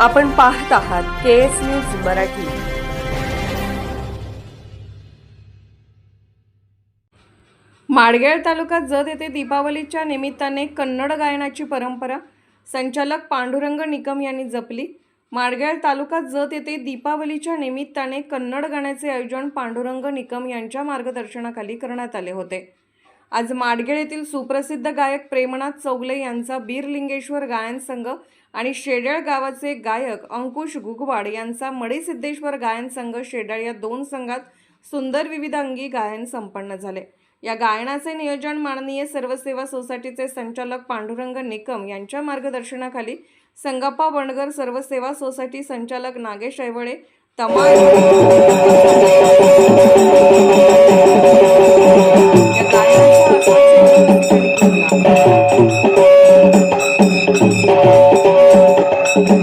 आपण पाहत आहात K S news Marathi. Madgyal तालुक्यात जत येथे दीपावलीच्या निमित्ताने कन्नड गायनाची परंपरा संचालक पांडुरंग निकम यांनी जपली. माडगेळ तालुका जत येथे दीपावलीच्या निमित्ताने कन्नड गाण्याचे आयोजन पांडुरंग निकम यांच्या मार्गदर्शनाखाली करण्यात आले होते. आज माडगेळ येथील सुप्रसिद्ध गायक प्रेमनाथ चौगले यांचा बीरलिंगेश्वर गायन संघ आणि शेडळ गावाचे गायक अंकुश गुगवाड यांचा मडीसिद्धेश्वर गायन संघ शेडळ या दोन संघात सुंदर विविध अंगी गायन संपन्न झाले. या गायनाचे नियोजन माननीय सर्वसेवा सोसायटीचे संचालक पांडुरंग निकम यांच्या मार्गदर्शनाखाली संगप्पा बंडगर सर्वसेवा सोसायटी संचालक नागेश ऐवळे तमा